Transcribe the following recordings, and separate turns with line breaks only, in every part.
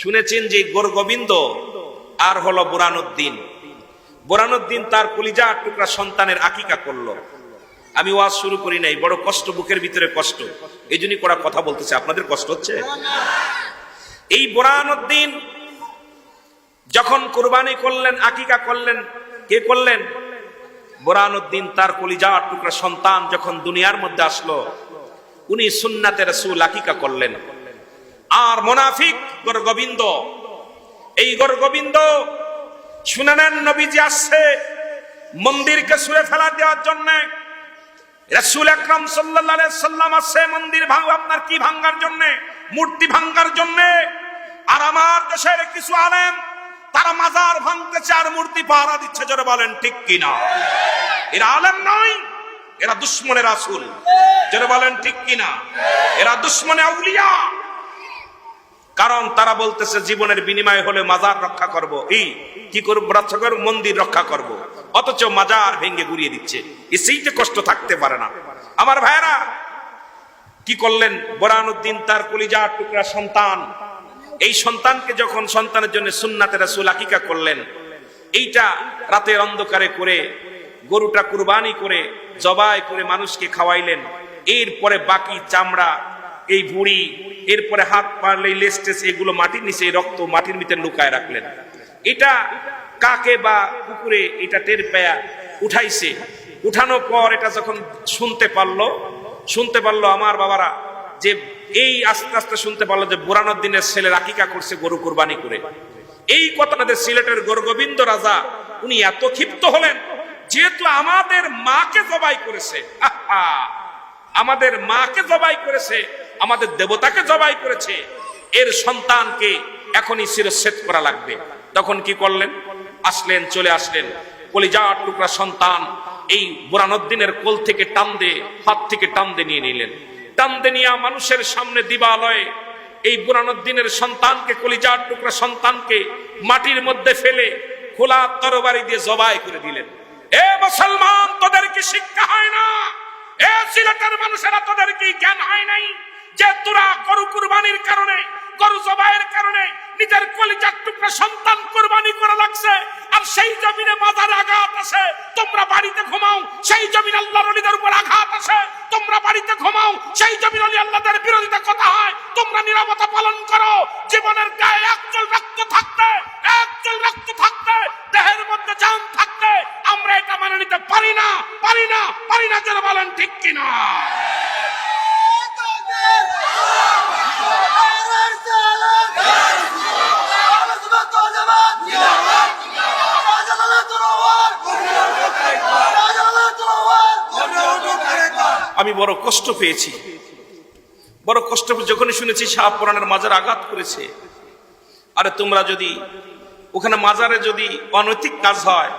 শুনেছেন যে গোর গোবিন্দ আর হলো বুরানুদ্দিন। বুরানুদ্দিন তার কলিজা টুকরা সন্তানের আকিকা করল। আমি ওয়াজ শুরু করি নাই, বড় কষ্ট, বুকের ভিতরে কষ্ট। এই জন্যই করা কথা বলতেছে, আপনাদের কষ্ট হচ্ছে? এই বুরানুদ্দিন যখন কোরবানি করলেন, আকিকা করলেন, কে করলেন? বোরানুদ্দিন তার কলিজা টুকরা সন্তান যখন দুনিয়ার মধ্যে আসলো, উনি সুন্নাতে রসুল আকিকা করলেন। আর মোনাফিক গোবিন্দ এই গোবিন্দ শুনে নেন নবীজি আসছে মন্দিরকে সুরে ফেলা দেওয়ার জন্য। রসুল আকরাম সাল্লাল্লাহু সাল্লাম আসছে মন্দির ভাঙ আপনার কি ভাঙ্গার জন্য? মূর্তি ভাঙ্গার জন্য। আর আমার দেশের কিছু আলেম, তারা মাজার ভাঙতেছে আর মূর্তি পাহারা দিচ্ছে যারা বলেন, ঠিক কিনা? এরা আলেম নয়, এরা দুশ্মনের আসুল যারা বলেন, ঠিক কিনা? এরা দুশ্মনে আউলিয়া। কারণ তারা বলতেছে, জীবনের বিনিময় হলে মাজার রক্ষা করব। এই কি করব, রক্ষা মন্দির রক্ষা করব। অথচ মাজার ভেঙে গুড়িয়ে দিচ্ছে। এ সেইটা কষ্ট থাকতে পারে না। আমার ভাইরা কি করলেন? বোরানুদ্দিন তার কলিজার টুকরা সন্তান। এই সন্তানকে যখন সন্তানের জন্য সুন্নাতে রাসূল আকিকা করলেন, এইটা রাতের অন্ধকারে করে, গরুটা কুরবানি করে, জবাই করে মানুষকে খাওয়াইলেন। এরপরে বাকি চামড়া এই ভুড়ি, এরপরে হাত পারলে লেস্টেস, এগুলো মাটির নিচে রক্ত মাটির ভিতরে লুকায় রাখলেন এটা কাকে বা কুকুরে এটা টের পেয়া উঠাইছে উঠানোর পর এটা যখন শুনতে পারল শুনতে পারল আমার বাবারা যে এই আস্তে আস্তে শুনতে পারল যে বুরানুদ্দিনের ছেলে রাকিকা করছে গরু কুরবানি করে এই কথাটাতে সিলেটের গোরগোবিন্দ রাজা, উনি এত ক্ষিপ্ত হলেন, যেহেতু আমাদের মাকে জবাই করেছে! আমাদের মাকে জবাই করেছে আমাদের দেবতাকে জবাই করেছে। এর সন্তানকে এখনই শিরচ্ছেদ করা লাগবে। তখন কি করলেন? আসলেন, চলে আসলেন। কলিজার টুকরা সন্তান এই বুরানুদ্দিনের কোল থেকে টান হাত থেকে টান নিয়ে নিলেন। টান নিয়ে মানুষের সামনে দিবালয়ে এই বুরানুদ্দিনের সন্তানকে, কলিজার টুকরা সন্তানকে মাটির মধ্যে ফেলে খোলা তরবারি দিয়ে জবাই করে দিলেন। এ মুসলমান, তোদের কি শিক্ষা হয় না? এ সিলেটের মানুষেরা তোদের কি জ্ঞান হয় নাই? যে তোরা গরু কুরবানির কারণে, গরু জবাইয়ের কারণে নিজের কলিজার টুকরা সন্তান কুরবানি করা লাগছে, আর সেই জমিনে মাজার আঘাত আছে, তোমরা বাড়িতে ঘুমাও, সেই জমিন আল্লাহর অলিদের উপর আঘাত আছে, তোমরা বাড়িতে ঘুমাও, সেই জমিন অলি আল্লাহদের বিরোধিতা কথা হয়, তোমরা নিরাপত্তা পালন করো, জীবনের গায়ে একচল রক্ত থাকতে একচল রক্ত থাকতে, দেহের মধ্যে জান থাকতে, আমরা এটা মেনে নিতে পারি না পারি না পারি না যারা বলেন ঠিক কিনা। আমি বড় কষ্ট পেয়েছি। বড় কষ্ট যখনই শুনেছি শাহ পুরাণের মাজার আঘাত করেছে। আরে তোমরা যদি ওখানে মাজারে যদি অনৈতিক কাজ হয়,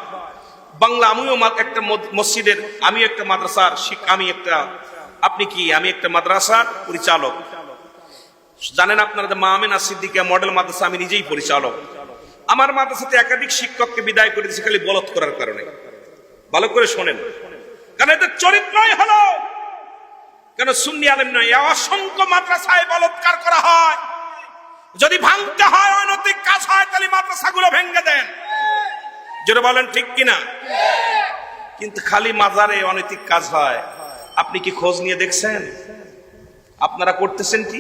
বাংলা আমিও একটা মসজিদের আমি একটা মাদ্রাসার শিক- আমি একটা আপনি কি, আমি একটা মাদ্রাসার পরিচালক? জানেন আপনারা যে মা আমিনা সিদ্দিকা মডেল মাদ্রাসা, আমি নিজেই পরিচালক। আমার মাদ্রাসাতে একাধিক শিক্ষককে বিদায় করে দিয়েছে খালি বলৎ করার কারণে। ভালো করে শোনেন। কারণ এদের চরিত্রই হলো। কেন সুন্নি আলেম নয় অসংখ্য মাদ্রাসায় বলৎকার করা হয়। যদি ভাঙতে হয় অনৈতিক কাজ হয়, তাহলে মাদ্রাসাগুলো ভেঙে দেন। যেটা বলেন ঠিক কিনা? কিন্তু খালি মাজারে অনৈতিক কাজ হয়। আপনি কি খোঁজ নিয়ে দেখছেন? আপনারা করতেছেন কি?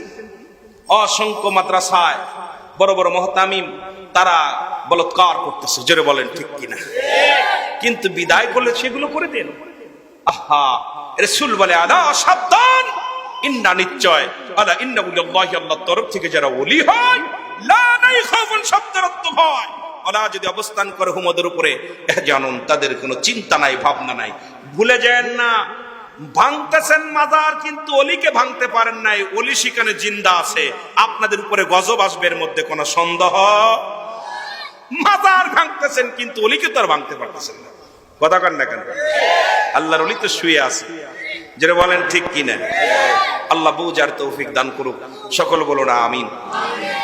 অসংখ্য মাদ্রাসায় বড় বড় মহতামিম, তারা বলৎকার করতেছে, জোরে বলেন ঠিক কিনা? কিন্তু বিদায় করলে সেগুলো করে দেন। আহা, রসুল বলে আলা সাবধান, ইন্না নিশ্চয় আলা ইন্না উলিয়াল্লাহি আল্লাহর তরফ থেকে যারা ওলি হয়, লা নাই খাউফুন শব্দের অর্থ ভয়। আলা যদি অবস্থান করে হুমদের উপরে জানুন, তাদের কোনো চিন্তা নাই, ভাবনা নাই। ভুলে যায়েন না। ভাঙতেছেন মাজার, কিন্তু অলিকে ভাঙতে পারেন নাই। অলি সেখানে জিন্দা আছে। আপনাদের উপরে গজব আসবে, এর মধ্যে কোনো সন্দেহ? মাজার ভাঙতেছেন, কিন্তু অলিকে তো আর ভাঙতে পারতেছেন না। কথা কান না কেন? আল্লাহর অলি তো শুয়ে আছে। যেটা বলেন, ঠিক কিনা? আল্লাহ বুঝার তৌফিক দান করুক। সকল বলো না আমিন।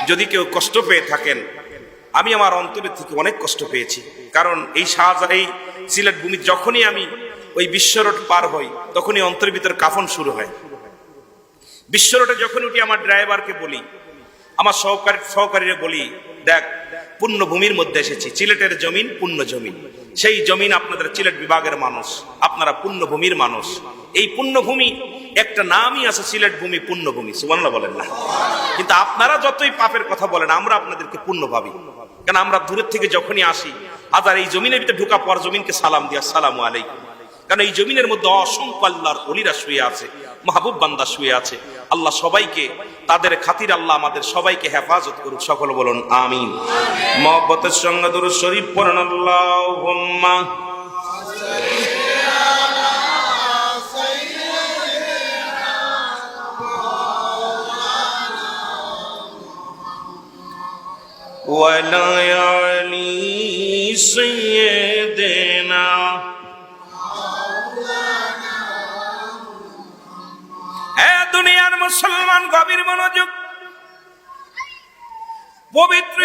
যদি কেউ কষ্ট পেয়ে থাকেন, আমি আমার অন্তরের থেকে অনেক কষ্ট পেয়েছি। কারণ এই শাহজাহ এই সিলেট ভূমি যখনই আমি ওই বিশ্ব রোড পার হই, তখনই অন্তরের ভিতর কাফন শুরু হয়। বিশ্ব রোডে যখন উঠি, আমার ড্রাইভারকে বলি, আমার সহকারী সহকারীরা বলি, দেখ, পুণ্যভূমির মধ্যে এসেছি। সিলেটের জমিন, পুণ্য জমিন। সেই জমিন আপনাদের সিলেট বিভাগের মানুষ। আপনারা পুণ্যভূমির মানুষ। এই পুণ্যভূমি, একটা নামই আছে সিলেট ভূমি, পুণ্যভূমি। সুবর্ণা বলেন না। কিন্তু আপনারা যতই পাপের কথা বলেন, আমরা আপনাদেরকে পুণ্য ভাবি। কেন, আমরা দূরের থেকে যখনই আসি আবার এই জমিনের ভিতরে ঢুকা পর জমিনকে সালাম দিয়া সালাম আলাইকুম। কারণ এই জমিনের মধ্যে অসংখ্য আল্লাহর অলিরা শুয়ে আছে মাহবুব বান্দা শুয়ে আছে আল্লাহ সবাইকে তাদের খাতির আল্লাহ আমাদের সবাইকে হেফাজত করুক সকল বলুন আমিন মহব্বতের সঙ্গে দুরু শরীফ পড়েন আল্লাহুম্মা ولا علي سيدنا দুনিয়ার মুসলমান গভীর মনোযোগ। পবিত্র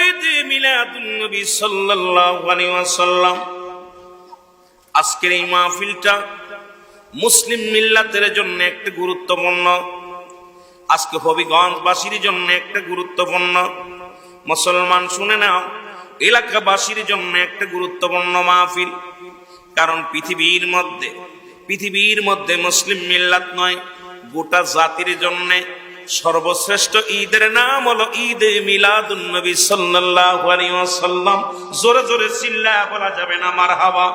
আজকের এই মাহফিলটা মুসলিম মিল্লাতের জন্য একটা গুরুত্বপূর্ণ, আজকে হবিগঞ্জবাসীর জন্য একটা গুরুত্বপূর্ণ, মুসলমান শুনে নাও, এলাকাবাসীর জন্য একটা গুরুত্বপূর্ণ মাহফিল। কারণ পৃথিবীর মধ্যে পৃথিবীর মধ্যে মুসলিম মিল্লাত নয় গোটা জাতির জন্য সর্বশ্রেষ্ঠ ঈদের নাম হলো ঈদ মিলাদুন নবী সাল্লাল্লাহু আলাইহি ওয়াসাল্লাম। জোরে জোরে চিল্লায়া বলা যাবে না, মারহাবা।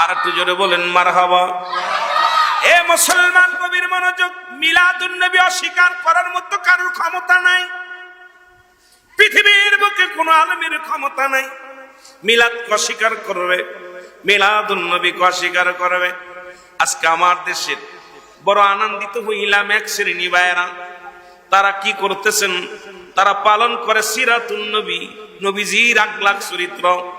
আর একটু জোরে বলেন, মারহাবা। এ মুসলমান কবির মনোযোগ, মিলাদুন নবী অস্বীকার করার মতো কারোর ক্ষমতা নাই। পৃথিবীর বুকে কোনো আলমীর ক্ষমতা নাই। মিলাদ অস্বীকার করবে, মিলাদুন নবী অস্বীকার করবে। আজকে আমার দেশের বড় আনন্দিত হইলাম এক শ্রেণি বায়রা তারা কি করতেছেন? তারা পালন করে সিরাতুন নবী, নবীজির আকলাক চরিত্র।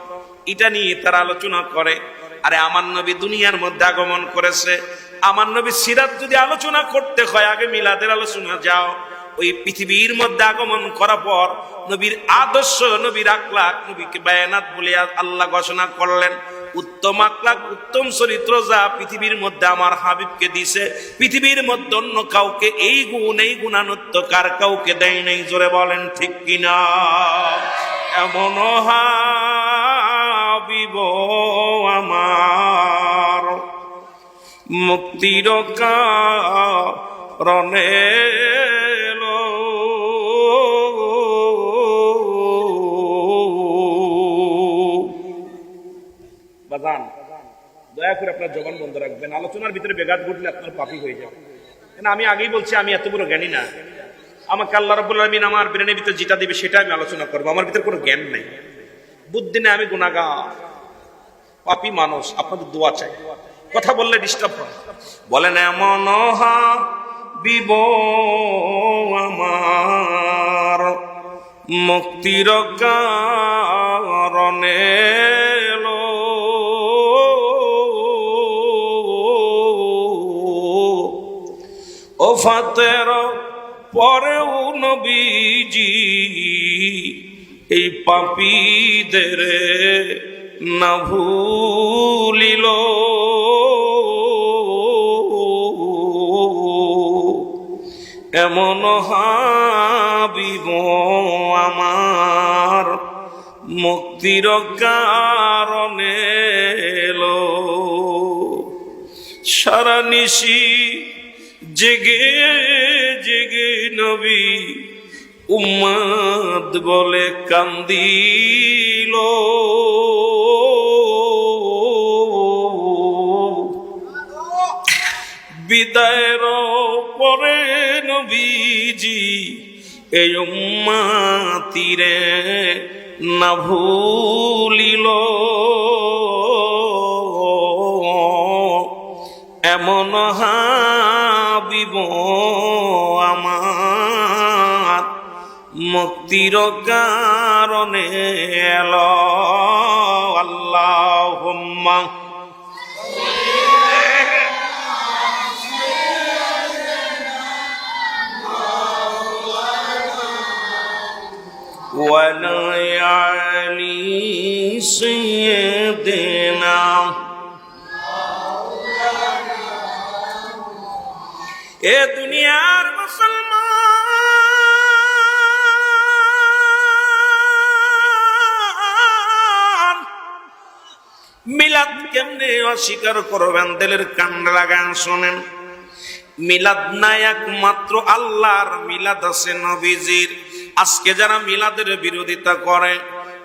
এটা নিয়ে তারা আলোচনা করে। আরে, আমার নবী দুনিয়ার মধ্যে আগমন করেছে। আমার নবী সিরাত যদি আলোচনা করতে হয়, আগে মিলাদের আলোচনা যাও। ওই পৃথিবীর মধ্যে আগমন করার পর নবীর আদর্শ, নবীর আকলাক নবীকে বায়ানাত বলে আল্লাহ ঘোষণা করলেন। উত্তম আকলাক উত্তম চরিত্র যা পৃথিবীর মধ্যে আমার হাবিবকে দিছে। পৃথিবীর মধ্যে অন্য কাউকে এই গুণ, এই গুণানত্ব কার কাউকে দেয় নাই? জোরে বলেন, ঠিক কিনা? এমন হাবিব আমার মুক্তির কারণে দয়া করে আপনার জবান বন্ধ রাখবেন। আলোচনার ভিতরে বেঘাত ঘটলে আপনার পাপি হয়ে যাবে। কেন আমি আগেই বলছি, আমি এত বড় জ্ঞানী না। আমাকে আল্লাহ রব্বুল আলমিন আমার ব্রেনের ভিতরে যেটা দিবে সেটা আমি আলোচনা করব। আমার ভিতরে কোনো জ্ঞান নেই। বুদ্ধি নেই, আমি গুণাগা পাপি মানুষ, আপনাদের দোয়া চাই। কথা বললে ডিস্টার্ব হয়। বলেন, এমন বিব আমার মুক্তির কারণে ও ফাতের পরেও নবীজি এই পাপীদের না ভুলিল। এমন হাবিব আমার মুক্তির কারণে সারা নিশি জেগে জেগে নবী উম্মাদ বলে কান্দিল। বিদায়ের পরে নবীজি এই উম্মাতিরে না ভুলিল। মুক্তির কারণে এলো আল্লাহ وليالي سيدنا এ দুনিয়ার অস্বীকার করবেন, দিলের কান লাগান শোনেন। মিলাদ নাই একমাত্র আল্লাহর, মিলাদ আছে নবীজির। আজকে যারা মিলাদের বিরোধিতা করে,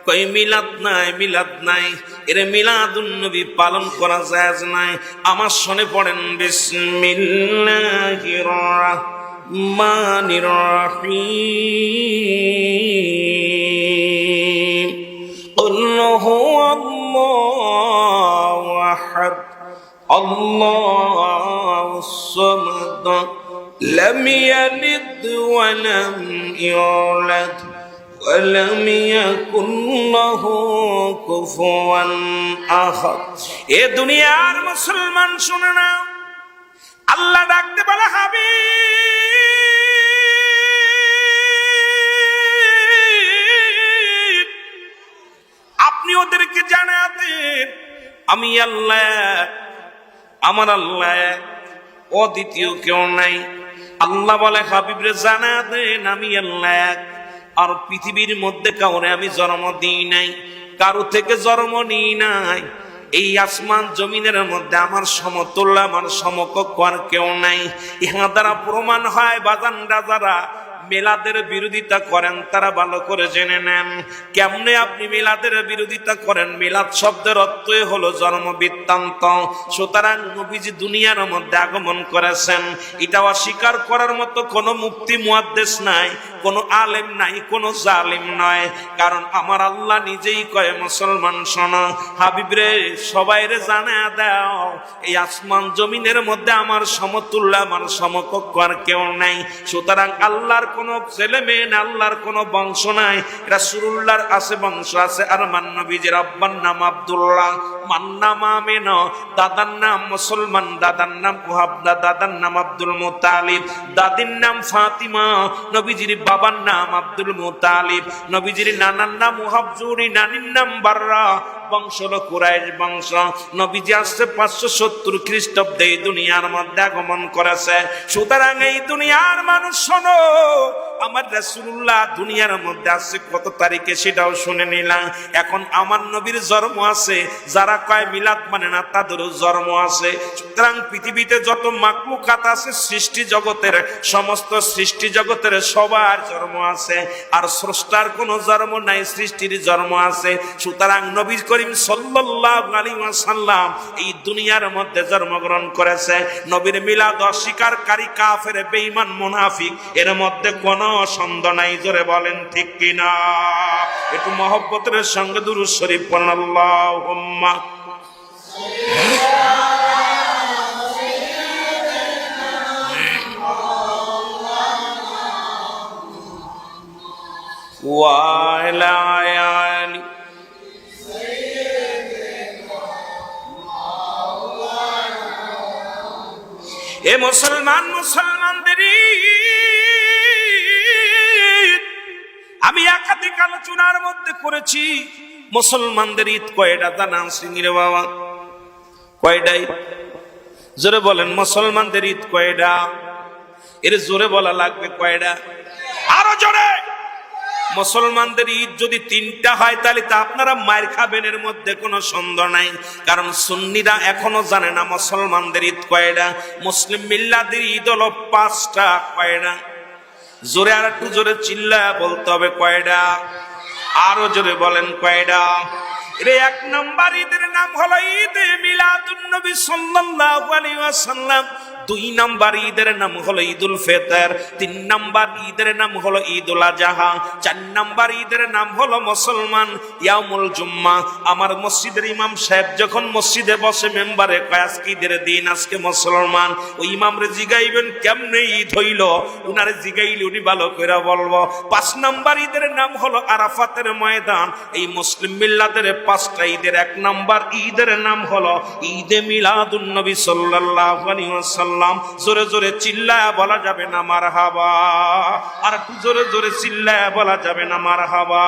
কই মিলাদ নাই মিলাদ নাই, এর মিলাদুন নবী পালন করা যায় নাই। আমার শোনে পড়েন, বিসমিল্লাহির রাহমানির রাহিম। الله الصمد لم يلد ولم يولد ولم يكن له كفوا احد এ দুনিয়ার মুসলমান শুনে না আল্লাহ ডাকতে বলে হাবিব আপনি ওদেরকে জানাতেন আমি আল্লাহ আমার আল্লাহ অদ্বিতীয় কেউ নাই। আল্লাহ বলে, হাবিবরে জানা দেন আমি আল্লাহ। আর পৃথিবীর মধ্যে কাউরে আমি জন্ম দিই নাই, কারও থেকে জন্ম নিই নাই। এই আসমান জমিনের মধ্যে আমার সমতুল্য, আমার সমকক্ষ আর কেউ নাই। ইহা দ্বারা প্রমাণ হয় বাজান রাজারা মেলাদের বিরোধিতা করেন, তারা ভালো করে জেনে নেন। কেমনে আপনি মিলাদের বিরোধিতা করেন? মিলাদ শব্দের অর্থই হলো জন্ম বৃত্তান্ত। সুতরাং নবীজি দুনিয়ার মধ্যে আগমন করেছেন। এটা অস্বীকার করার মতো কোনো মুক্তি মুয়াদ্দেশ নাই, কোনো আলেম নাই, কোনো জালিম নয়। কারণ আমার আল্লাহ নিজেই কয়, মুসলমান শোনো, হাবিবরে সবাই রে জানা দাও, এই আসমান জমিনের মধ্যে আমার সমতুল্য, আমার সমকক্ষ আর কেউ নাই। সুতরাং আল্লাহর কোনো ছেলে মেয়ে না, আল্লাহর কোনো বংশ নাই। রাসূলুল্লাহর আছে বংশ আছে। আর মান্নবীজির আব্বার নাম আব্দুল্লাহ। মান্নাম আমেন। দাদার নাম মুসলমান। দাদার নাম ওহাবদা দাদার নাম আব্দুল মুতালিব। দাদির নাম ফাতিমা। নবীজির বাবার নাম আব্দুল মুতালিব। নবীজির নানার নাম ওহাবজুরি নানির নাম বাররা। বংশ হলো কুরাইশ বংশ। নবীজি আসছে পাঁচশো সত্তর খ্রিস্টাব্দে এই দুনিয়ার মধ্যে আগমন করেছে। সুতরাং এই দুনিয়ার মানুষ শোনো, আমার রাসূলুল্লাহ দুনিয়ার মধ্যে আসছে কত তারিখে সেটাও শুনে নিলাম। এখন আমার নবীর জন্ম আছে, যারা কয় মিলাদ মানে না, তাদেরও জন্ম আছে। সুতরাং পৃথিবীতে যত মাকলুকাত আছে, সৃষ্টি জগতের সমস্ত সৃষ্টি জগতের সবার জন্ম আছে। আর স্রষ্টার কোনো জন্ম নাই, সৃষ্টির জন্ম আছে। সুতরাং নবী করিম সাল্লাল্লাহু আলাইহি ওয়াসাল্লাম এই দুনিয়ার মধ্যে জন্মগ্রহণ করেছে নবীর মিলাদ অস্বীকারী কাফের বেঈমান মুনাফিক এর মধ্যে কোনো সন্দেহ নাই জোরে বলেন ঠিক কিনা একটু মহব্বতের সঙ্গে দুরূদ শরীফ পড়ুন আল্লাহুম্মা وعلى এ মুসলমান মুসলমানদের। আমি একাধিক আলোচনার মধ্যে করেছি, মুসলমানদের ঈদ কয়টা জানান সিংরে বাবা। কয়টা জোরে বলেন, মুসলমানদের ঈদ কয়টা এর জোরে বলা লাগবে কয়টা মুসলমানদের ঈদ যদি তিনটা হয়, তাহলে তা আপনারা মায়ের খাবেন এর মধ্যে কোনো সন্দেহ নাই। কারণ সুন্নিরা এখনও জানে না মুসলমানদের ঈদ কয়টা, মুসলিম মিল্লাদের ঈদ হলো পাঁচটা, কয়টা? জোরে আর একটু জোরে চিল্লা বলতে হবে কয়টা? আরও জোরে বলেন কয়টা? রে এক নম্বর ঈদের নাম হলো ঈদ মিলাদুন নবী সাল্লাল্লাহু আলাইহি ওয়াসাল্লাম। দুই নাম্বার ঈদের নাম হলো ঈদুল ফেতর, তিন নাম্বার ঈদের নাম হলো ঈদুল আজহা, চার নাম্বার ঈদের নাম হলো মুসলমান ইয়ামুল জুম্মা। আমার মসজিদের ইমাম সাহেব যখন মসজিদে বসে মেম্বারে কয়, আজকে ঈদের দিন, আজকে মুসলমান। ওই ইমামরে জিগাইবেন, কেমনে ঈদ হইল? উনারে জিগাইলে উনি ভালো করে বলব, পাঁচ নাম্বার ঈদের নাম হলো আরাফাতের ময়দান। এই মুসলিম মিল্লাদের পাঁচটা ঈদের, এক নাম্বার ঈদের নাম হলো ঈদে মিলাদুন নবী সাল্লাল্লাহু আলাইহি ওয়াসাল্লাম। জোরে জোরে চিল্লায়া বলা যাবে না মারহাবা। আর একটু জোরে জোরে চিল্লায়া বলা যাবে না মারহাবা।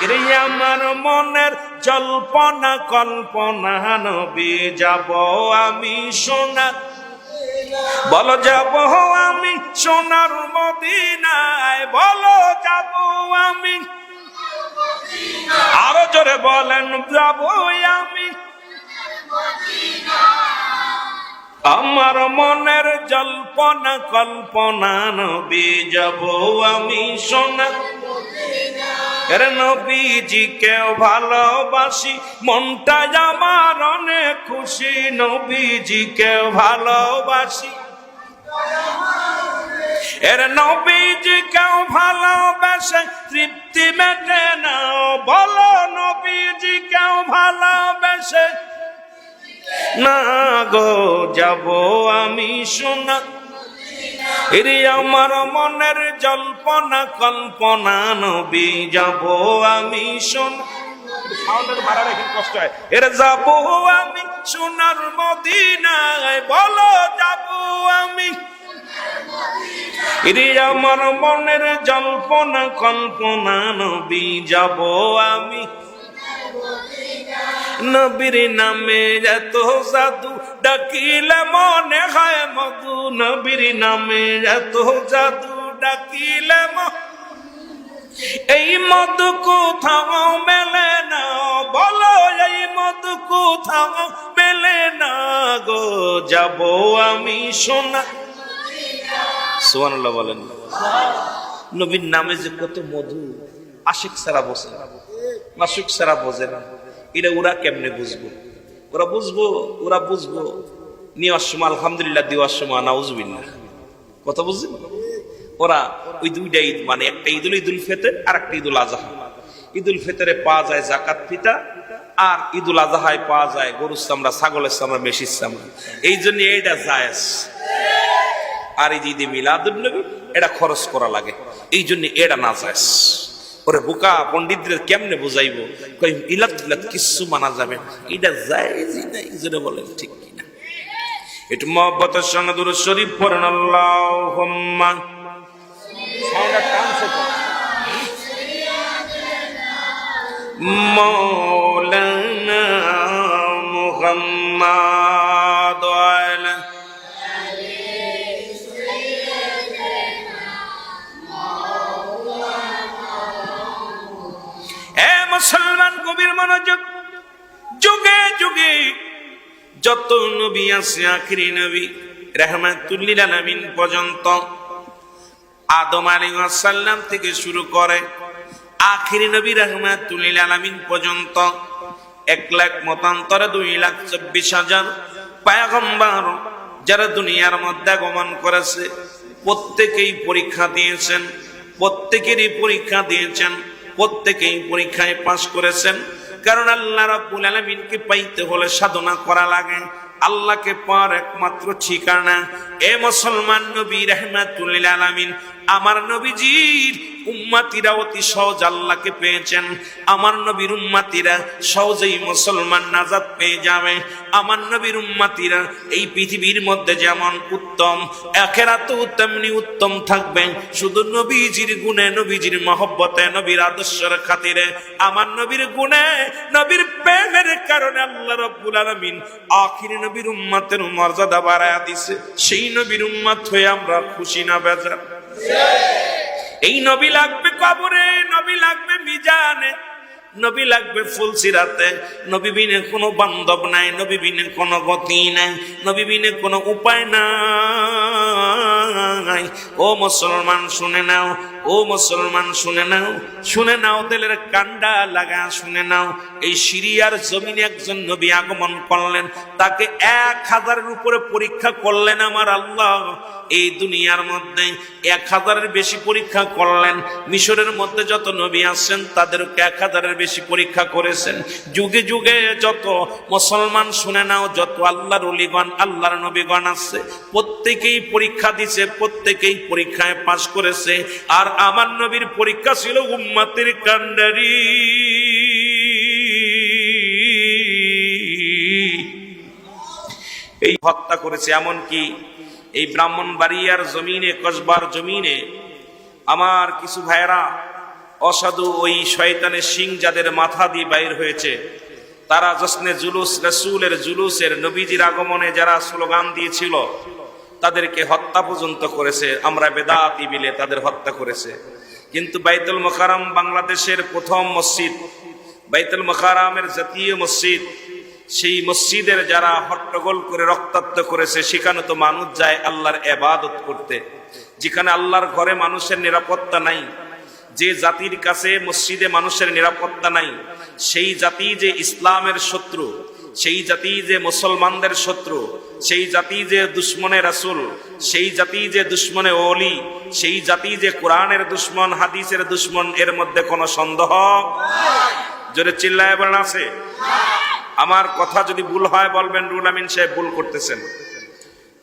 এরে আমার মনের জল্পনা, কল্পনা নবী যাব আমি সোনা। বলো যাব আমি সোনার মদিনায়, বলো যাব আমি। আরও জোরে বলেন, যাব আমি। আমার মনের জল্পনা, কল্পনা, নবী যাব আমি সোনা। এর নবীজি কেউ ভালোবাসি, মনটা আমার অনেক খুশি। নবীজি কেউ ভালোবাসি। এর নবীজি কেউ ভালোবাসে, তৃপ্তি মেটে না বলো নবীজি কেউ ভালোবাসে। না গো যাব আমি শোনা এরে আমার মনের জল্পনা কল্পনা নবী যাব আমি সাউন্ডের ভাড়া রেখে কষ্ট হয়। এর যাব আমি সোনার মদিনায় বলো যাব আমি। আমার মনের জল্পনা কল্পনা নবী যাব আমি। নবীর নামে এত জাদু ডাকিলে মনে হয় মধু। নবীর নামে এত জাদু ডাকিলে এই মধু কোথাও মেলে না, বলো এই মধু কোথাও মেলে না গো, যাব আমি সোনা। সোহানুল্লাহ বলেন। নবীর নামে যে কত মধু, আশিক সারা বসে মাসুক সারা বোঝে না। এটা ওরা কেমনে বুঝব? ওরা বুঝব ওরা বুঝব। নেওয়ার সময়, আলহামদুলিল্লাহ দেওয়ার সময় নাউজবিল্লা কথা বুঝছেন? ওরা ওই দুইটা ঈদ মানে একটা ঈদুল ঈদুল ফেতের আর একটা ঈদুল আজহা। ঈদুল ফেতরে পাওয়া যায় জাকাত ফিতা আর ঈদুল আজহায় পাওয়া যায় গরুর চামড়া, ছাগলের চামড়া, মেশির চামড়া। এই জন্য এইটা জায়েজ। আর যে ঈদে মিলাদুল নবী, এটা খরচ করা লাগে। এই জন্য এটা না যায় ওরে বোকা পণ্ডিতদের কেমনে বুঝাইব? কই কিচ্ছু মানা যাবে এটা জায়েজই নাই, যেটা বলেন ঠিক কিনা। একটু মহব্বতের সঙ্গে দূর শরীফ পড়েন আল্লাহ মৌলানা মুহাম্মদ কবির মনোযোগ। যুগে যুগে যত নবী আছে আখিরি নবী, রহমাতুল্লিল পর্যন্ত আদম আলাইহিস সালাম থেকে শুরু করে আখিরি নবী রহমাতুল্লিল আলামিন পর্যন্ত এক লাখ মতান্তরে দুই লাখ চব্বিশ হাজার পায়গম্বর যারা দুনিয়ার মধ্যে আগমন করেছে, প্রত্যেকেই পরীক্ষা দিয়েছেন, প্রত্যেকেরই পরীক্ষা দিয়েছেন। প্রত্যেকেই পরীক্ষায় পাশ করেছেন। কারণ আল্লাহ রাব্বুল আলামিনকে পাইতে হলে সাধনা করা লাগে। আল্লাহকে পাওয়ার একমাত্র ঠিকানা। এ মুসলমান নবী রহমাতুল আলামিন আমার নবীজির উম্মাতিরা অতি সহজ আল্লাহকে পেয়েছেন। আমার নবীর উম্মাতিরা সহজেই মুসলমান নাজাত পেয়ে যাবে। আমার নবীর উম্মাতিরা এই পৃথিবীর মধ্যে যেমন উত্তম, একেরাতেও তেমনি উত্তম থাকবে। শুধু নবীজির গুণে, নবীজির মহব্বতে, নবীর আদর্শের খাতিরে। আমার নবীর গুণে, নবীর প্রেমের কারণে আল্লাহ রব্বুল আলামিন আখির নবীর উম্মাতের মর্যাদা বাড়ায়া দিছে। সেই নবীর উম্মাত হয়ে আমরা খুশি না, বেজার। এই নবী লাগবে কবরে, নবী লাগবে মিজানে, নবী লাগবে ফুলসিরাতে নবী বিনে কোনো বান্ধব নাই, নবী বিনে কোনো গতি নাই, নবী বিনে কোনো উপায় নাই। ও মুসলমান, শুনে নাও, ও মুসলমান, শুনে নাও শুনে নাও তেলের কান্ডা লাগা, শুনে নাও। এই সিরিয়ার জমিনে একজন নবী আগমন করলেন, তাকে এক হাজারের উপরে পরীক্ষা করলেন আমার আল্লাহ। এই দুনিয়ার মধ্যে এক হাজারের বেশি পরীক্ষা করলেন। মিশরের মধ্যে যত নবী আসছেন তাদেরকে এক হাজারের বেশি পরীক্ষা করেছেন। যুগে যুগে যত মুসলমান শুনে নাও, যত আল্লাহর অলিগণ, আল্লাহর নবীগণ আছে, প্রত্যেকেই পরীক্ষা দিছে, প্রত্যেকেই পরীক্ষায় পাশ করেছে। আর আমার নবীর পরীক্ষা ছিল উম্মাতের কান্ডারি এই হত্যা করেছে এমন কি এই ব্রাহ্মণ বাড়িয়ার জমিনে, কসবার জমিনে আমার কিছু ভাইয়েরা অসাধু ওই শয়তানের সিং যাদের মাথা দিয়ে বাইর হয়েছে, তারা জসনে জুলুস, রসুলের জুলুসের নবীজির আগমনে যারা স্লোগান দিয়েছিল, তাদেরকে হত্যা পর্যন্ত করেছে, আমরা বেদাতি বিলে তাদের হত্যা করেছে। কিন্তু বাইতুল মোকারম বাংলাদেশের প্রথম মসজিদ, বাইতুল মোকারামের জাতীয় মসজিদ সেই মসজিদের যারা হট্টগোল করে রক্তাক্ত করেছে, সেখানে তো মানুষ যায় আল্লাহর এবাদত করতে। যেখানে আল্লাহর ঘরে মানুষের নিরাপত্তা নাই, যে জাতির কাছে মসজিদে মানুষের নিরাপত্তা নাই, সেই জাতি যে ইসলামের শত্রু, সেই জাতি যে মুসলমানদের শত্রু, সেই জাতি যে দুশ্মনে রাসুল, সেই জাতি যে দুশ্মনে ওলি, সেই জাতি যে কোরআনের দুশ্মন, হাদিসের দুশ্মন, এর মধ্যে কোনো সন্দেহ? জোরে চিল্লায় বলেন আছে। আমার কথা যদি ভুল হয়, বলবেন, রুল আমিন সাহেব ভুল করতেছেন।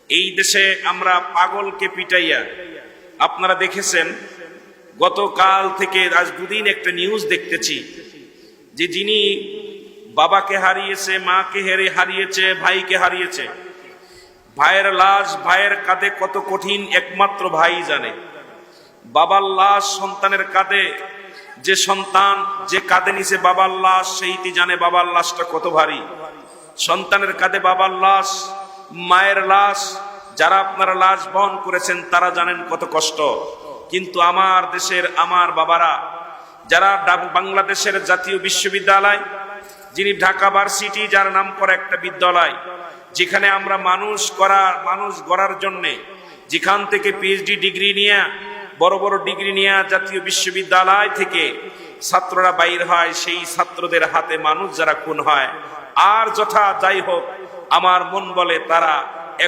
এই দেশে আমরা পাগলকে পিটাইয়া, আপনারা দেখেছেন, গতকাল থেকে আজ দুদিন একটা নিউজ দেখতেছি, যে যিনি বাবাকে হারিয়েছে, মাকে হেরে হারিয়েছে, ভাইকে হারিয়েছে, ভাইয়ের লাশ, ভাইয়ের কাঁধে কত কঠিন একমাত্র ভাই জানে। বাবার লাশ সন্তানের কাঁধে যে সন্তান, যে কাঁধে নিছে বাবার লাশ সেইটি জানে বাবার লাশটা কত ভারী? সন্তানের কাঁধে বাবার লাশ, মায়ের লাশ, যারা আপনারা লাশ বহন করেছেন, তারা জানেন কত কষ্ট। কিন্তু আমার দেশের আমার বাবারা, যারা বাংলাদেশের জাতীয় বিশ্ববিদ্যালয়, যিনি ঢাকা ভার্সিটি, যার নাম করা একটা বিদ্যালয়, যেখানে আমরা মানুষ করা মানুষ গড়ার জন্যে, যেখান থেকে পিএইচডি ডিগ্রি নিয়ে বড় বড় ডিগ্রি নিয়ে জাতীয় বিশ্ববিদ্যালয় থেকে ছাত্ররা বাইর হয়, সেই ছাত্রদের হাতে মানুষ যারা খুন হয়। আর যথা যাই হোক, আমার মন বলে তারা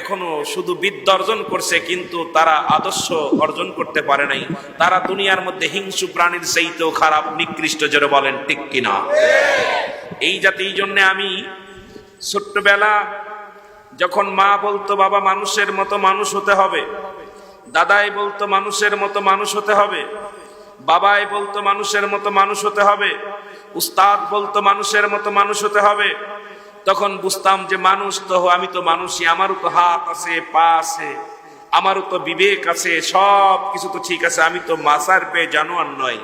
এখনও শুধু বিদ্যা অর্জন করছে, কিন্তু তারা আদর্শ অর্জন করতে পারে নাই। তারা দুনিয়ার মধ্যে হিংসু প্রাণীর সেইতেও খারাপ, নিকৃষ্ট যেন বলেন, ঠিক কিনা? এই জাতি, এই জন্য আমি ছোট্টবেলা যখন মা বলতো, বাবা, মানুষের মতো মানুষ হতে হবে। দাদাই বলতো, মানুষের মতো মানুষ হতে হবে। বাবাই বলতো, মানুষের মতো মানুষ হতে হবে। উস্তাদ বলতো, মানুষের মতো মানুষ হতে হবে। তখন বুঝতাম যে মানুষ তো আমি তো মানুষই, আমারও তো হাত আছে, পা আছে, আমারও তো বিবেক আছে, সব কিছু তো ঠিক আছে, আমি তো মাসার পেয়ে জানোয়ার নয়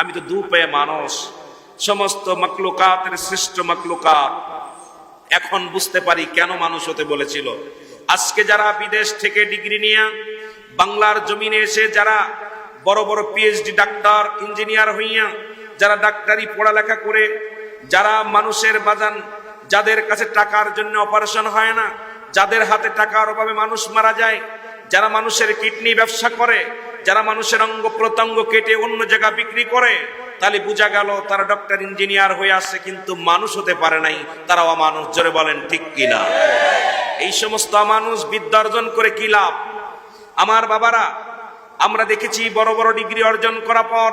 আমি তো দু পেয়ে মানুষ, সমস্ত মাকলুকাতের শ্রেষ্ঠ মাকলুকাত এখন বুঝতে পারি কেন মানুষ হতে বলেছিল। আজকে যারা বিদেশ থেকে ডিগ্রি নিয়ে বাংলার জমিনে এসে যারা বড় বড় পিএইচডি ডাক্তার ইঞ্জিনিয়ার হইয়া যারা ডাক্তারি পড়ালেখা করে, যারা মানুষের বাজান, যাদের কাছে টাকার জন্য অপারেশন হয় না, যাদের হাতে টাকার অভাবে মানুষ মারা যায়, যারা মানুষের কিডনি ব্যবসা করে, যারা মানুষের অঙ্গ প্রত্যঙ্গ কেটে অন্য জায়গা বিক্রি করে, তাহলে বোঝা গেল তারা ডক্টর ইঞ্জিনিয়ার হয়ে আসছে, কিন্তু মানুষ হতে পারে নাই তারা অমানুষ। জোরে বলেন, ঠিক কিনা? এই সমস্ত অমানুষ বিদ্যা অর্জন করে কি লাভ? আমার বাবারা, আমরা দেখেছি বড় বড় ডিগ্রি অর্জন করার পর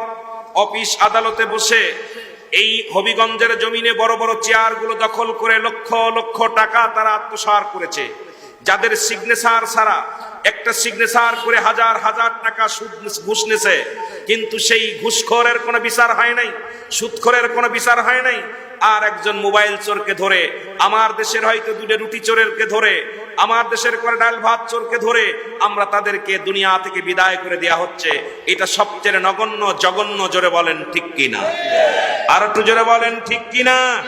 অফিস আদালতে বসে এই হবিগঞ্জের জমিনে বড় বড় চেয়ারগুলো দখল করে লক্ষ লক্ষ টাকা তারা আত্মসার করেছে। যাদের সিগনেচার ছাড়া একটা সিগনেচার করে হাজার হাজার টাকা সুদ ঘুষ নেছে। কিন্তু সেই ঘুষখোরের কোনো বিচার হয় নাই, সুদখোরের কোনো বিচার হয় নাই। আর একজন মোবাইল চোরকে ধরে, আমার দেশের হয়তো দুটো রুটি চোরেরকে ধরে, আমার দেশের করে ডাল ভাত চোরকে ধরে, আমরা তাদেরকে দুনিয়া থেকে বিদায় করে দেয়া হচ্ছে। এটা সবচেয়ে নগণ্য, জঘন্য, জোরে বলেন ঠিক কিনা? আর একটু জোরে বলেন ঠিক কিনা?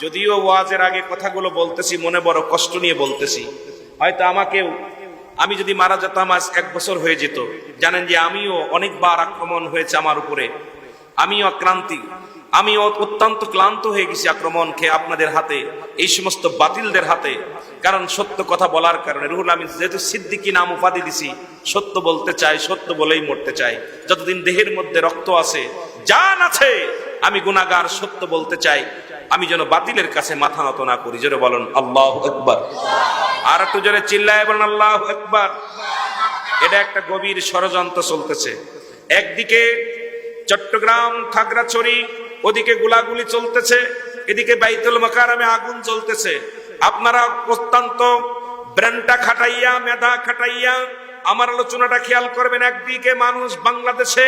যদিও ওয়াজের আগে কথাগুলো বলতেছি, মনে বড় কষ্ট নিয়ে বলতেছি। হয়তো আমাকেও, আমি যদি মারা যেতাম, আজ এক বছর হয়ে যেত। জানেন যে আমিও অনেকবার আক্রমণ হয়েছে আমার উপরে। আমিও ক্লান্তি আমি অত্যন্ত ক্লান্ত হয়ে গেছি আক্রমণ খেয়ে আপনাদের হাতে, এই সমস্ত বাতিলদের হাতে। কারণ সত্য কথা বলার কারণে রুহুল আমি যেহেতু সিদ্দিকি নাম উপাধি দিছি, সত্য বলতে চাই সত্য বলেই মরতে চাই যতদিন দেহের মধ্যে রক্ত আছে, জান আছে, আমি গুনাগার সত্য বলতে চাই। আমি যেন বাতিলের কাছে মাথা নত না করি। জোরে বলুন, আল্লাহ একবার আর একটু জোরে চিল্লায় বলুন, আল্লাহ একবার এটা একটা গভীর ষড়যন্ত্র চলতেছে। একদিকে চট্টগ্রাম, খাগড়াছড়ি ওদিকে গুলাগুলি চলতেছে, এদিকে বাইতুল মাকারামে আগুন জ্বলতেছে। আপনারা অত্যন্ত ব্র্যান্ডটা খাটাইয়া, মেধা খাটাইয়া আমার আলোচনাটা খেয়াল করবেন, একদিকে মানুষ বাংলাদেশে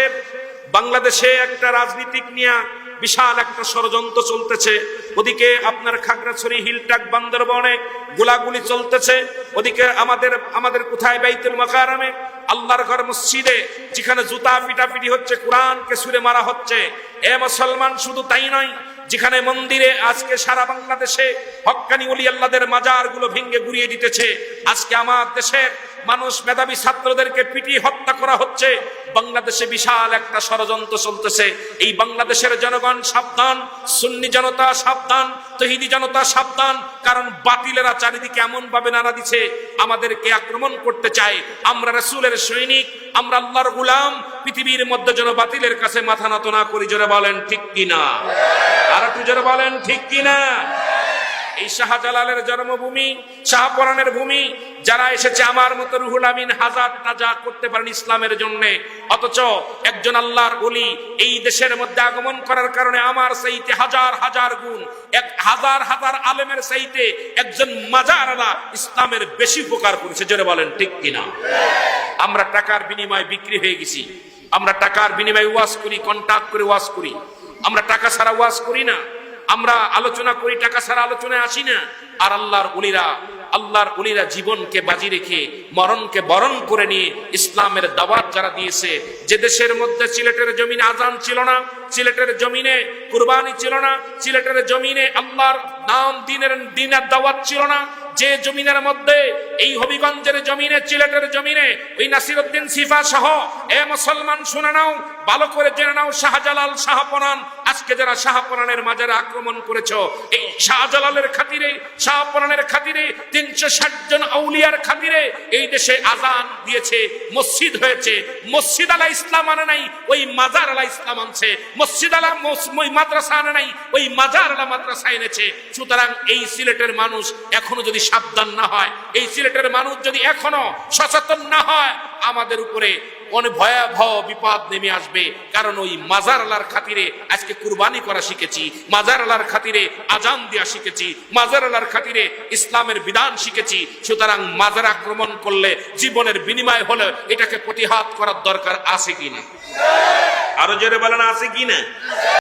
বাংলাদেশে একটা রাজনীতিক নিয়ে বিশাল একটা ষড়যন্ত্র চলতেছে। ওদিকে আপনার খাগড়াছড়ি, হিলটাক, বান্দরবনে গোলাগুলি চলতেছে। ওদিকে আমাদের আমাদের কোথায় বাইতুল মাকারামে আল্লাহর ঘর মসজিদে, যেখানে জুতা পিটাপিটি হচ্ছে, কোরআনকে সুরে মারা হচ্ছে। এ মুসলমান শুধু তাই নয়, যেখানে মন্দিরে আজকে সারা বাংলাদেশে হক্কানি উলিয়াল্লাদের মাজারগুলো ভেঙ্গে গুড়িয়ে দিতেছে। আজকে আমার দেশের মানুষ মেধাবী ছাত্রদেরকে পিটিয়ে হত্যা করা হচ্ছে। বাংলাদেশে বিশাল একটা ষড়যন্ত্র চলতেছে। এই বাংলাদেশের জনগণ সাবধান, সুন্নি জনতা সাবধান, তহিদি জনতা সাবধান, কারণ বাতিলেরা চারিদিকে এমন ভাবে নাড়া দিছে, আমাদেরকে আক্রমণ করতে চায়। আমরা রাসূলের সৈনিক, আমরা আল্লাহর গুলাম, পৃথিবীর মধ্যে যেন বাতিলের কাছে মাথা নত না করি, জোরে বলেন ঠিক কিনা? আর একটু জোরে বলেন ঠিক কিনা? এই শাহজালালের জন্মভূমি, শাহপরানের ভূমি, যারা এসেছে আমার মতো রুহুল আমিন হাজার তাজা করতে পারেন ইসলামের জন্য। অথচ একজন আল্লাহর বলি এই দেশের মধ্যে আগমন করার কারণে আমার সেইতে হাজার হাজার গুণ, এক হাজার হাজার আলেমের সেইতে একজন মাজার আলা ইসলামের বেশি উপকার করেছে। জোরে বলেন, ঠিক কিনা? আমরা টাকার বিনিময়ে বিক্রি হয়ে গেছি। আমরা টাকার বিনিময়ে ওয়াজ করি কন্টাক্ট করে ওয়াজ করি। আমরা টাকা ছাড়া ওয়াজ করি না। আমরা আলোচনা করি, টাকা ছাড়া আলোচনায় আসি না। আর আল্লাহর উলিরা আল্লাহর উলিরা জীবনকে বাজি রেখে, মরণকে বরণ করে নিয়ে ইসলামের দাওয়াত যারা দিয়েছে, যে দেশের মধ্যে সিলেটের জমিনে আজান ছিল না, সিলেটের জমিনে কুরবানি ছিল না, সিলেটের জমিনে আল্লাহর নাম, দিনের দিনের দাওয়াত ছিল না, যে জমিনের মধ্যে, এই হবিগঞ্জের জমিনে, সিলেটের জমিনে, ওই নাসিরউদ্দিন সিফা সহ, এ মুসলমান শুনে নাও ভালো করে জেনে নাও, শাহজালাল শাহপরান আজকে যারা শাহপরানের মাজারে আক্রমণ করেছ, এই শাহজালালের খাতিরে শাহপরানের খাতিরে, তিনশো ষাট জন আউলিয়ার খাতিরে এই দেশে আজান দিয়েছে, মসজিদ হয়েছে। মসজিদ আলা ইসলাম আনে নাই, ওই মাজার আলা ইসলাম আনছে। মসজিদ আলা ওই মাদ্রাসা আনে নাই, ওই মাজার আলা মাদ্রাসা এনেছে। সুতরাং এই সিলেটের মানুষ এখনও যদি সাবধান না হয়, এই সিলেটের মানুষ যদি এখনও সচেতন না হয়, আমাদের উপরে অনেক ভয়াবহ বিপদ নেমে আসবে। কারণ ওই মাজার আলার খাতিরে আজকে কুরবানি করা শিখেছি, মাজার আলার খাতিরে আজান দেওয়া শিখেছি, মাজার আলার খাতিরে ইসলামের বিধান শিখেছি। সুতরাং মাজার আক্রমণ করলে জীবনের বিনিময় হলে এটাকে প্রতিহাত করার দরকার আছে কিনা আরও জোরে বলেন, আছে কিনা